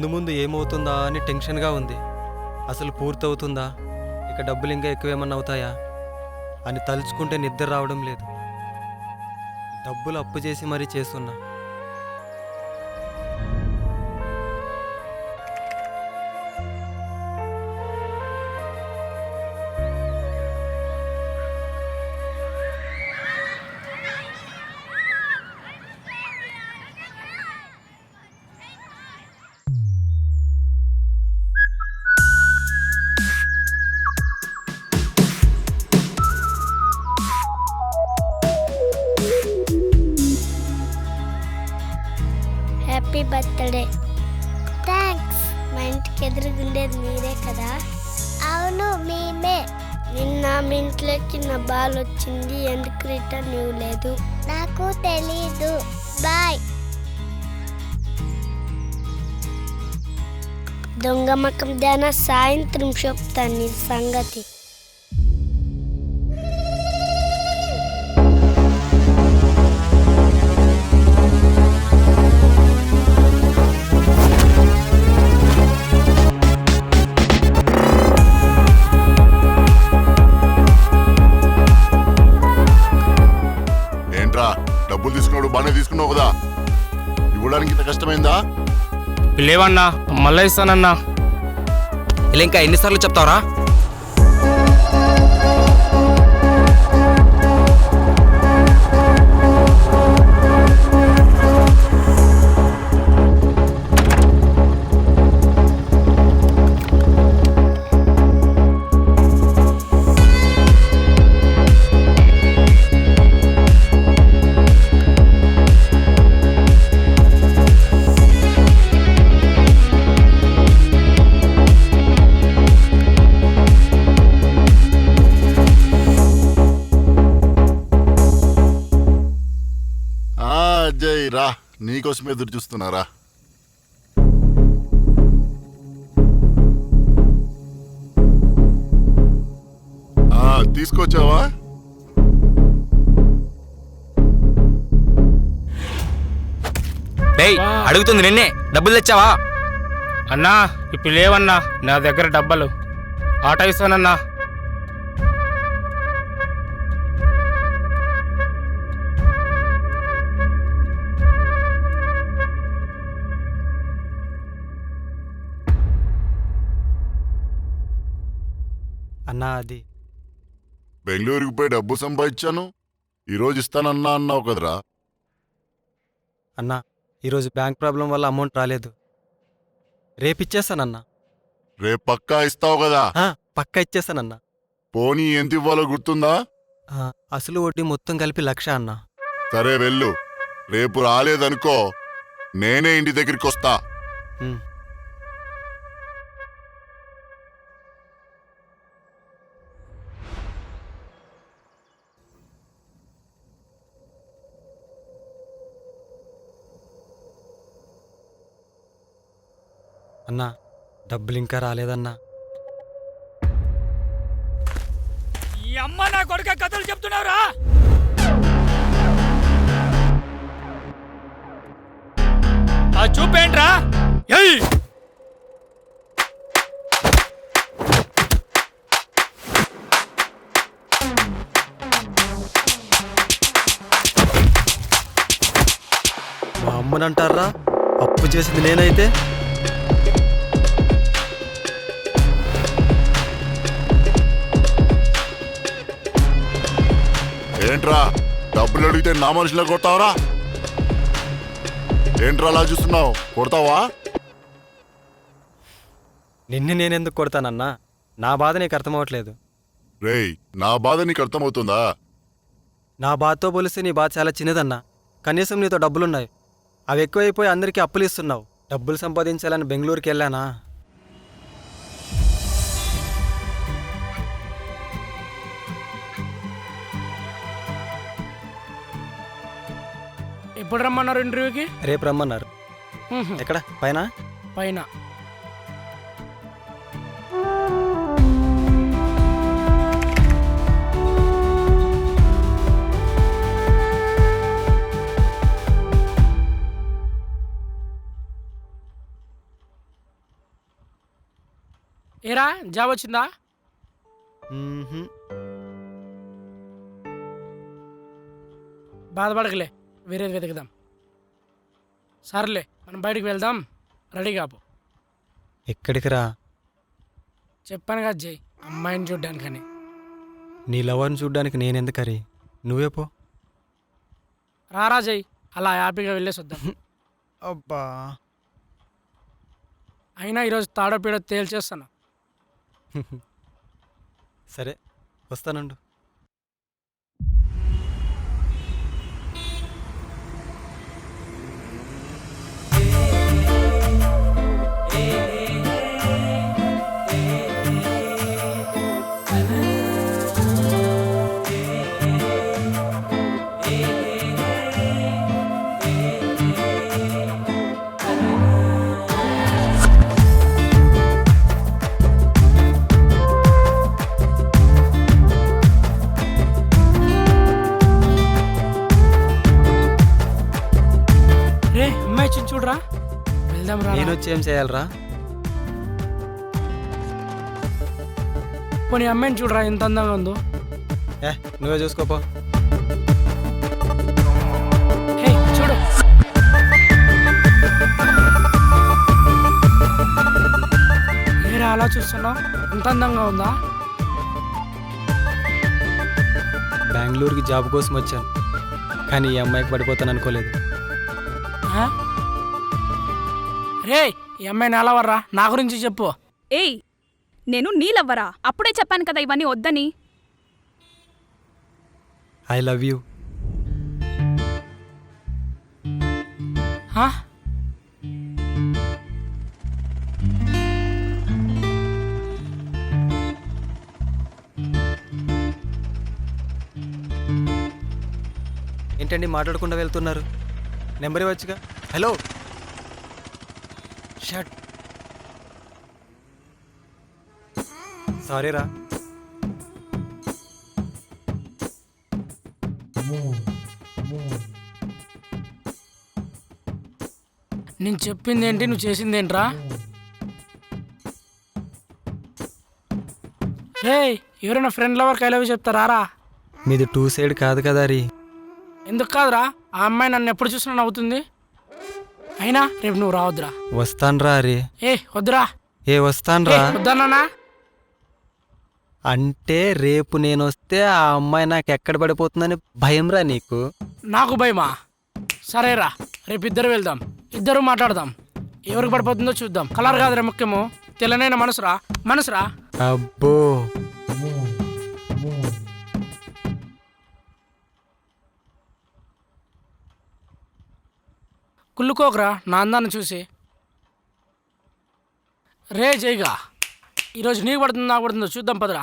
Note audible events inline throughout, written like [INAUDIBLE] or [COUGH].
ముందు ముందు ఏమవుతుందా అని టెన్షన్గా ఉంది. అసలు పూర్తవుతుందా? ఇక డబ్బులు ఇంకా ఎక్కువేమన్నా అవుతాయా? అని తలుచుకుంటే నిద్ర రావడం లేదు. డబ్బులు అప్పు చేసి మరీ చేస్తున్నా. వచ్చింది. ఎందుకు రిటర్న్ ఇవ్వలేదు? నాకు తెలీదు. బాయ్. దొంగ మకం దాన సాయంత్రం చెప్తాను నీ సంగతి. లేవన్నా మళ్ళీ ఇస్తానన్నా. ఇలా ఇంకా ఎన్నిసార్లు చెప్తావరా? నీకోసం ఎదురు చూస్తున్నారా? ఆ తీసుకొచ్చావా? డేయ్ అడుగుతుంది నిన్నే. డబ్బులు తెచ్చావా? అన్నా ఇప్పుడు లేవన్నా నా దగ్గర డబ్బలు. ఆటో ఇస్తానన్నా. అది. బెంగళూరుకి పోయి డబ్బు సంపాదించాను. ఈరోజు ఇస్తానన్నా అన్నావు కదరా. అన్నా ఈరోజు బ్యాంక్ ప్రాబ్లం వల్ల అమౌంట్ రాలేదు. రేపు ఇచ్చేస్తానన్నా. రేపు పక్కా ఇస్తావు కదా. ఆ, పక్కా ఇచ్చేస్తానన్నా. పోనీ ఎంత ఇవ్వాలో గుర్తుందా? ఆ, అసలు వడ్డీ మొత్తం కలిపి లక్ష అన్నా. సరే వెళ్ళు. రేపు రాలేదనుకో నేనే ఇంటి దగ్గరికి వస్తా. ఉమ్. అన్నా డబ్బులు ఇంకా రాలేదన్నా. ఈ అమ్మ నా కొడుక కథలు చెప్తున్నావురా? ఆ చూపేంట్రా ఏయ్! మా అమ్మనంటారా? అప్పు చేసింది నేనైతే ఏంట్రా? డబ్బులు అడిగితే నా మనుషులే కొడతావరా? ఏంట్రా అలా చూస్తున్నావు? కొడతావా? నిన్ను నేనెందుకు కొడతానన్నా? నా బాధ నీకు అర్థమవట్లేదు. రేయ్ నా బాధ నీకు అర్థమవుతుందా? నా బాధతో పోలిస్తే నీ బాధ చాలా చిన్నదన్నా. కనీసం నీతో డబ్బులున్నాయి. అవి ఎక్కువైపోయి అందరికీ అప్పులు ఇస్తున్నావు. డబ్బులు సంపాదించాలని బెంగళూరుకి వెళ్ళానా ఎప్పుడు రమ్మన్నారు ఇంటర్వ్యూకి? రేపు రమ్మన్నారు. ఎక్కడ? పైన? పైన. ఏరా జాబ్ వచ్చిందా? మ్మ్హ్మ్. బాధపడకలే. వేరేది వెతుకుదాం. సర్లే మనం బయటికి వెళ్దాం. రెడీ కాపు. ఎక్కడికి రా? చెప్పాను కదా జై అమ్మాయిని చూడ్డానికని. నీ లవర్ని చూడ్డానికి నేనెందుకరి? నువ్వే పో. రారా జై అలా హ్యాపీగా వెళ్ళేసి వద్దాం [LAUGHS] అబ్బా. అయినా ఈరోజు తాడో పీడో తేల్చేస్తాను. [LAUGHS] సరే వస్తానండు. నేను వచ్చి ఏం చేయాలరా? పోనీ అమ్మాయిని చూడరా ఎంత అందంగా ఉందో. ఏ నువ్వే చూసుకోపో. హే చూడు. ఏరా అలా చూస్తున్నావు? ఎంత అందంగా ఉందా? బెంగళూరుకి జాబ్ కోసం వచ్చాను కానీ ఈ అమ్మాయికి పడిపోతాను అనుకోలేదు. ఆ? రే ఈ అమ్మాయిని ఎలా వర్రా నా గురించి చెప్పు. ఏయ్ నేను నీలవ్వరా? అప్పుడే చెప్పాను కదా ఇవన్నీ వద్దని. I love you? ఏంటండి మాట్లాడకుండా వెళ్తున్నారు? నెంబర్ ఇవ్వచ్చుగా? హలో? షట్. సారీ రా నేను చెప్పింది ఏంటి? నువ్వు చేసింది ఏంట్రా? రే ఎవరైనా ఫ్రెండ్ లవర్ కైలవి చెప్తారా? రా. మీది టూ సైడ్ కాదు కదా రీ. ఎందుకు కాదురా? ఆ అమ్మాయి నన్ను ఎప్పుడు చూసినా నవ్వుతుంది? అయినా రేపు నువ్వు రావద్దురా. వస్తాన్రా రే ఏ వద్దురా. ఏ వస్తాన్రా. వద్దన్నానా? అంటే రేపు నేను వస్తే ఆ అమ్మాయి నాకు ఎక్కడ పడిపోతుందని భయంరా నీకు? నాకు భయమా? సరేరా రేపు ఇద్దరు వెళ్దాం. ఇద్దరు మాట్లాడదాం. ఎవరికి పడిపోతుందో చూద్దాం. కలర్ కాదురా ముఖ్యము. తెల్లనైన మనసురా? మనసురా? అబ్బో. కుళ్ళుకోకరా నా అందాన్ని చూసి. రే జైగా ఈరోజు నీకు పడుతుందో నాకు పడుతుందో చూద్దాం పదరా.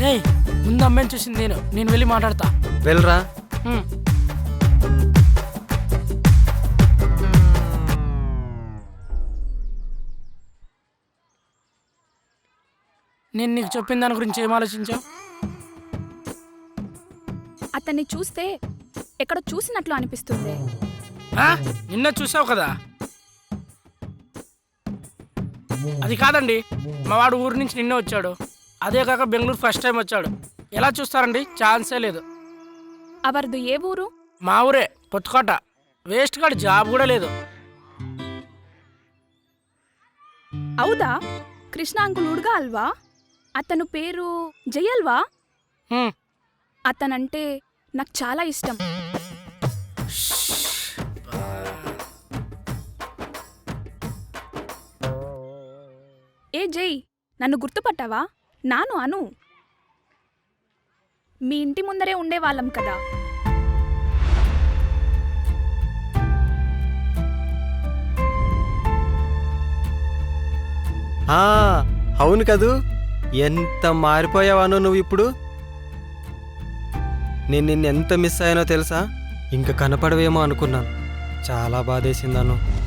రే ముందు అమ్మాయిని చూసింది నేను. నేను వెళ్ళి మాట్లాడతా. వెళ్ళరా. నేను నీకు చెప్పిన దాని గురించి ఏం ఆలోచించావు? అతన్ని చూస్తే ఎక్కడో చూసినట్లు అనిపిస్తుంది. ఆ? నిన్న చూసావు కదా? అది కాదండి. మా వాడు ఊరి నుంచి నిన్న వచ్చాడు. అదే కాక బెంగళూరు ఫస్ట్ టైం వచ్చాడు. ఎలా చూస్తారండి? ఛాన్సే లేదు. అవరదు ఏ ఊరు? మా ఊరే పొత్తుకోట. వేస్ట్ కాడు జాబ్ కూడా లేదు. అవుదా? కృష్ణ అంకుల్ ఉడుగా అల్వా? అతను పేరు జయల్వా? హ్మ్. అతనంటే నాకు చాలా ఇష్టం. ఏ జై నన్ను గుర్తుపట్టావా? నాను అను. మీ ఇంటి ముందరే ఉండేవాళ్ళం కదా. ఆ, అవును కదూ. ఎంత మారిపోయావానో నువ్వు ఇప్పుడు నేను నిన్ను ఎంత మిస్ అయ్యానో తెలుసా? ఇంకా కనపడవేమో అనుకున్నాను. చాలా బాధేసిందను.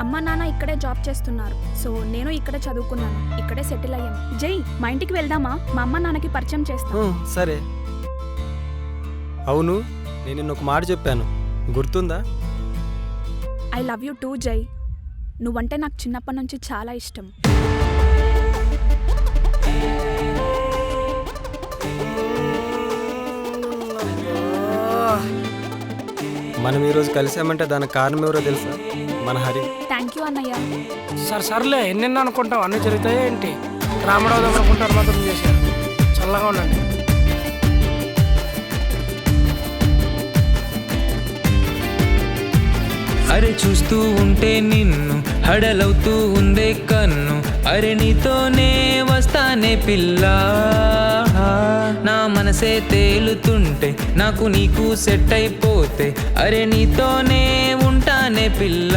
అమ్మ నాన్న ఇక్కడే జాబ్ చేస్తున్నారు. సో నేను ఇక్కడే చదువుకున్నాను. ఇక్కడే సెటిల్ అయ్యాను. జై మా ఇంటికి వెళ్దామా? మా అమ్మ నాన్నకి పరిచయం చేస్తా. ఊ, సరే. అవును నేను నిన్న ఒక మాట చెప్పాను. గుర్తుందా? ఐ లవ్ యూ టూ జై. నువ్వంటే నాకు చిన్నప్పటి నుంచి చాలా ఇష్టం. మనం ఈరోజు కలిసామంటే దానికి కారణం ఎవరో తెలుసా? మన హరి. థ్యాంక్ యూ అన్నయ్య. సరే సర్లే ఎన్నెన్న అనుకుంటాం. అన్నీ జరుగుతాయి ఏంటి? రామరావు అనుకుంటారు మాత్రం చేశారు. చల్లగా ఉండండి. అరే చూస్తూ ఉంటే నిన్ను హడలవుతూ ఉందే కన్ను. అరే నీతోనే వస్తానే పిల్ల. నా మనసే తేలుతుంటే నాకు నీకు సెట్ అయిపోతే అరే నీతోనే ఉంటానే పిల్ల.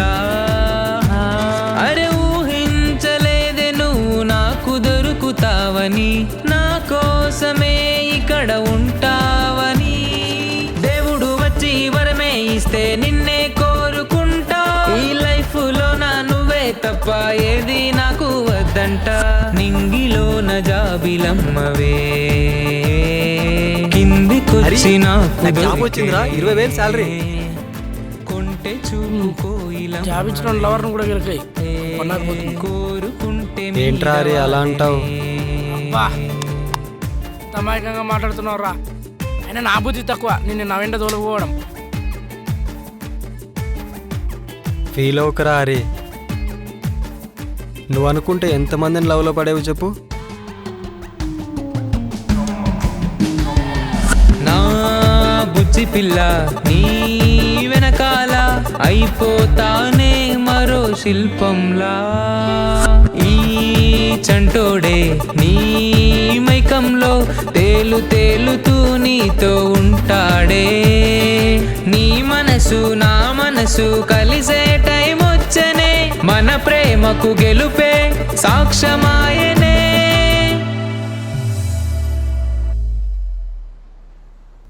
అరే ఊహించలేదే నువ్వు నాకు దొరుకుతావని నా కోసమే ఇక్కడ ఉంటావని. దేవుడు వచ్చి వరమే ఇస్తే నిన్నే కోరుకుంటా. ఈ లైఫ్లో నా నువ్వే తప్ప ఏది నాకు వద్దంట నింగిలో నా జాబిలమ్మవే కిందికొచ్చి నాకు జాబ్ వచ్చిందిరా, ఇరవై వేలు salary. కొంటే చూపు జాబ్ ఇచ్చిన లవర్ని కూడా గెలికాయి కోరుకుంటే ఏంట్రా హరి అలా అంటావు? తమాయకంగా మాట్లాడుతున్నావు రా అయినా నా బుద్ధి తక్కువ నిన్ను నా వెంట తోలుకుపోవడం. ఫీల్ అవుకరా హరి నువ్వు అనుకుంటే ఎంతమందిని లవ్లో పడేవి చెప్పు? నా బుజ్జి పిల్ల నీ వెనకాల అయిపోతానే మరో శిల్పంలా. ఈ చంటోడే నీ మైకంలో తేలు తేలుతూ నీతో ఉంటాడే. నీ మనసు నా మనసు కలిసే టైం మన ప్రేమకు గెలుపే సాక్ష్యమాయనే.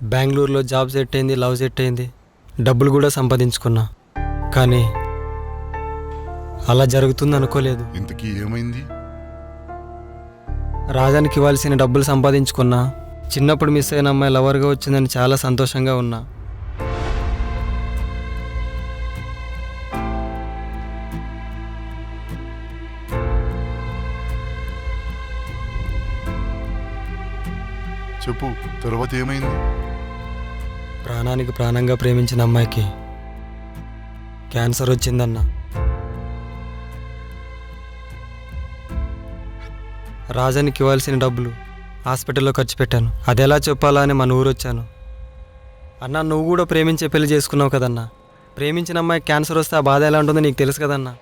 బెంగళూరులో జాబ్ సెట్ అయింది లవ్ సెట్ అయింది. డబ్బులు కూడా సంపాదించుకున్నా. కానీ అలా జరుగుతుంది అనుకోలేదు. ఇంతకీ ఏమైంది? రాజానికి ఇవ్వాల్సిన డబ్బులు సంపాదించుకున్నా. చిన్నప్పుడు మిస్ అయిన అమ్మాయి లవర్గా వచ్చిందని చాలా సంతోషంగా ఉన్నా. చెప్పు తర్వాత ఏమైంది? ప్రాణానికి ప్రాణంగా ప్రేమించిన అమ్మాయికి క్యాన్సర్ వచ్చిందన్న. రాజానికి ఇవ్వాల్సిన డబ్బులు హాస్పిటల్లో ఖర్చు పెట్టాను. అది ఎలా చెప్పాలా అని మన ఊరు వచ్చాను. అన్న నువ్వు కూడా ప్రేమించే పెళ్ళి చేసుకున్నావు కదన్నా. ప్రేమించిన అమ్మాయి క్యాన్సర్ వస్తే ఆ బాధ ఎలా ఉంటుందో నీకు తెలుసు కదన్నా.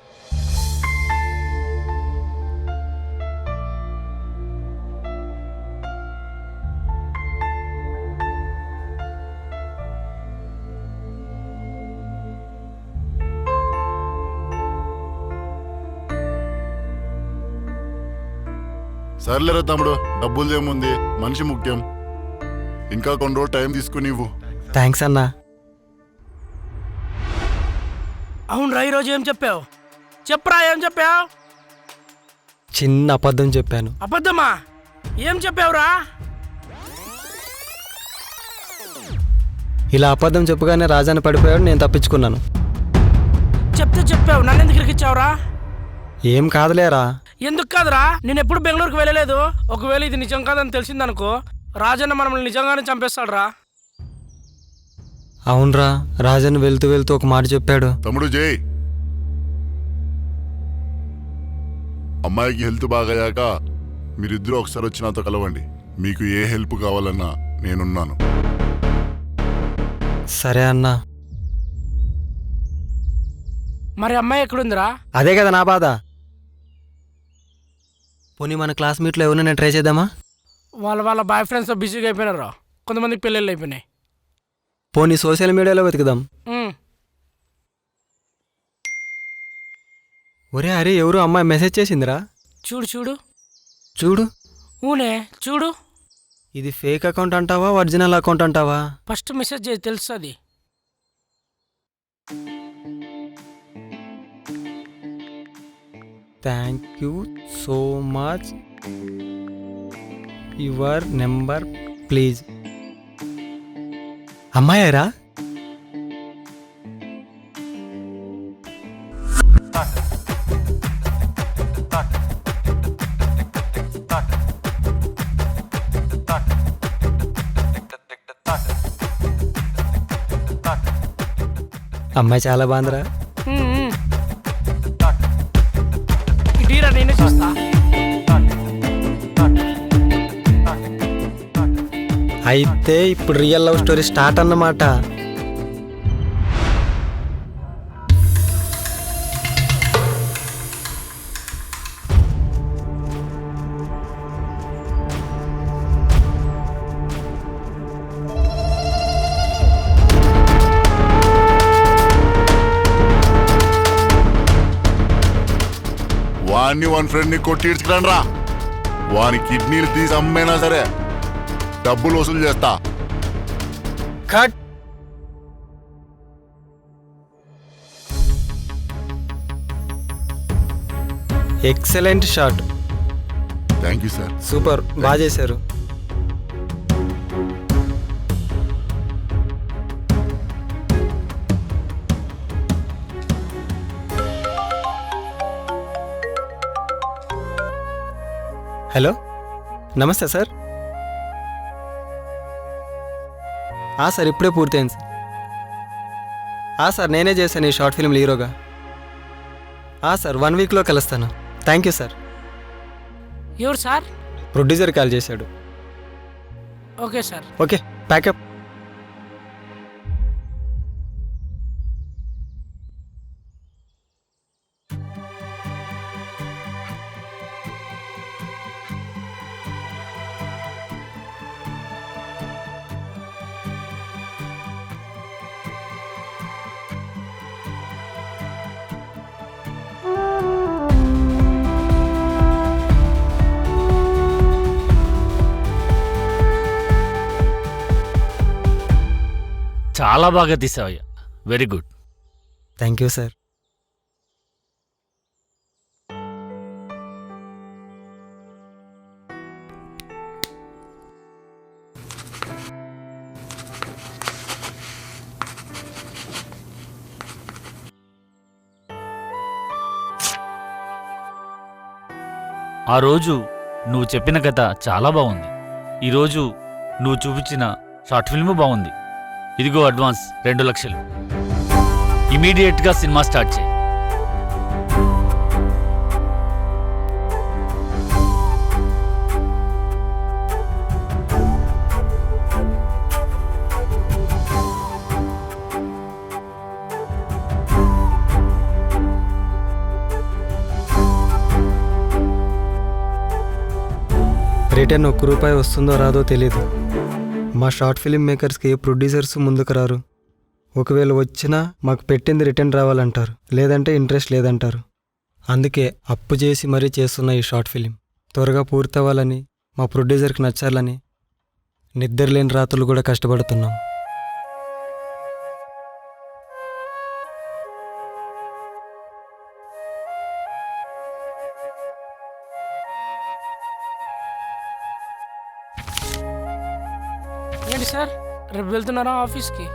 సర్లేరా తమ్ముడు డబ్బులు ఏముంది? మనిషి ముఖ్యం. ఇంకా కొన్ని రోజులు టైం తీసుకుని ఇవ్వు. థ్యాంక్స్ అన్నా. అవును రా ఈరోజు ఏం చెప్పావు? చెప్పరా ఏం చెప్పావు? చిన్న అబద్ధం చెప్పాను. అబద్ధమా? ఏం చెప్పావురా? ఇలా అబద్ధం చెప్పగానే రాజాని పడిపోయాడు నేను తప్పించుకున్నాను. చెప్తే చెప్పావు నన్ను ఎందుకు ఇరికిచ్చావురా? ఏం కాదులేరా. ఎందుకు కాదురా? నేను ఎప్పుడు బెంగళూరుకు వెళ్ళలేదు. ఒకవేళ ఇది నిజం కాదని తెలిసిందనుకో రాజన్న మనల్ని నిజంగానే చంపేస్తాడురా. అవునరా రాజన్ వెళ్తూ వెళ్తూ ఒక మాట చెప్పాడు. తమ్ముడు జై. అమ్మాయికి హెల్త్ బాగయ్యాక మీరిద్దరూ ఒకసారి వచ్చి నాతో కలవండి. మీకు ఏ హెల్ప్ కావాలన్నా నేనున్నాను. సరే అన్నా. మరి అమ్మాయి ఎక్కడుందిరా? అదే కదా నా బాధ. పోనీ మన క్లాస్మేట్లో ఎవరైనా ట్రై చేద్దామా? వాళ్ళ వాళ్ళ బాయ్ ఫ్రెండ్స్తో బిజీగా అయిపోయినారు కొంతమందికి పెళ్ళిళ్ళు అయిపోయినాయి. పోనీ సోషల్ మీడియాలో వెతుకుదాం. ఉమ్, ఒరే అరే ఎవరు అమ్మాయి మెసేజ్ చేసిందిరా? చూడు చూడు. చూడు. ఊనే చూడు. ఇది ఫేక్ అకౌంట్ అంటావా ఒరిజినల్ అకౌంట్ అంటావా? ఫస్ట్ మెసేజ్ చేయి తెలుస్తుంది. Thank you so much your number please అమ్మాయారా? అమ్మాయి చాలా బాగుందిరా. అయితే ఇప్పుడు రియల్ లవ్ స్టోరీ స్టార్ట్ అన్నమాట. వాడిని వన్ ఫ్రెండ్ని కొట్టి ఇడ్చుకురండి రా వాని కిడ్నీలు తీసి అమ్మైనా సరే డబ్బులు వసూలు చేస్తా. Cut. Excellent shot. Thank you sir. Super. బాగా చేశారు. హలో నమస్తే సార్. ఆ సార్ ఇప్పుడే పూర్తయింది సార్. ఆ సార్ నేనే చేశాను ఈ షార్ట్ ఫిల్మ్ హీరోగా. ఆ సార్ వన్ వీక్లో కలుస్తాను. Thank you sir. ఎవరు సార్? ప్రొడ్యూసర్ కాల్ చేశాడు. Okay sir. Okay pack up. చాలా బాగా తీసావయ్యా very good thank you sir ఆ రోజు నువ్వు చెప్పిన కథ చాలా బాగుంది. ఈరోజు నువ్వు చూపించిన షార్ట్ ఫిల్మ్ బాగుంది. ఇదిగో అడ్వాన్స్ రెండు లక్షలు. ఇమీడియట్గా సినిమా స్టార్ట్ చేయి. రిటర్న్ ఒక్క రూపాయి వస్తుందో రాదో తెలియదు మా షార్ట్ ఫిలిం మేకర్స్కి ప్రొడ్యూసర్స్ ముందుకు రారు. ఒకవేళ వచ్చినా మాకు పెట్టింది రిటర్న్ రావాలంటారు. లేదంటే ఇంట్రెస్ట్ లేదంటారు. అందుకే అప్పు చేసి మరీ చేస్తున్న ఈ షార్ట్ ఫిలిం. త్వరగా పూర్తవ్వాలని మా ప్రొడ్యూసర్కి నచ్చాలని నిద్రలేని రాత్రులు కూడా కష్టపడుతున్నాం. వెళ్తున్నారా ఆఫీస్కి?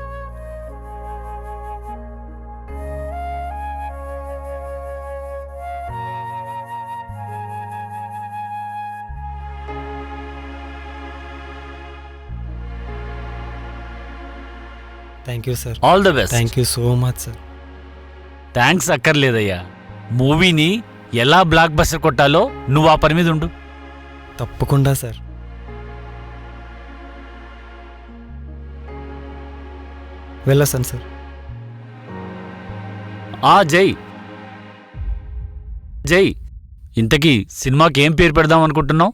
Thank you sir all the best thank you so much sir thanks అక్కర్లేదయ్యా. మూవీని ఎలా బ్లాక్ బస్టర్ కొట్టాలో నువ్వు ఆ పని మీద ఉండు. తప్పకుండా సార్ వెళ్ళొస్తాను సార్. ఆ జై. జై ఇంతకీ సినిమాకి ఏం పేరు పెడదాం అనుకుంటున్నావు?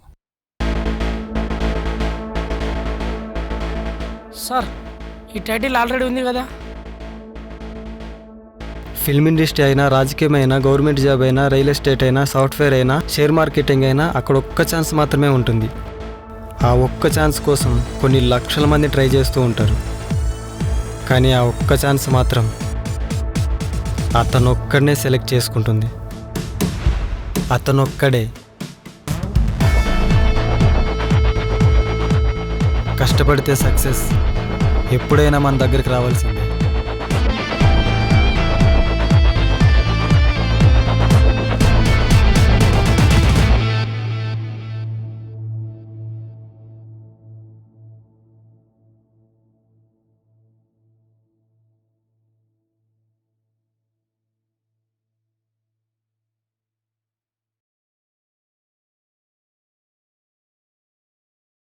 సార్ ఈ టైటిల్ ఆల్రెడీ ఉంది కదా? ఫిల్మ్ ఇండస్ట్రీ అయినా రాజకీయం అయినా గవర్నమెంట్ జాబ్ అయినా రియల్ ఎస్టేట్ అయినా సాఫ్ట్వేర్ అయినా షేర్ మార్కెటింగ్ అయినా అక్కడ ఒక్క ఛాన్స్ మాత్రమే ఉంటుంది. ఆ ఒక్క ఛాన్స్ కోసం కొన్ని లక్షల మంది ట్రై చేస్తూ ఉంటారు. కానీ ఆ ఒక్క ఛాన్స్ మాత్రం అతను ఒక్కడనే సెలెక్ట్ చేసుకుంటుంది. అతను ఒక్కడే కష్టపడితే సక్సెస్ ఎప్పుడైనా మన దగ్గరికి రావాల్సింది.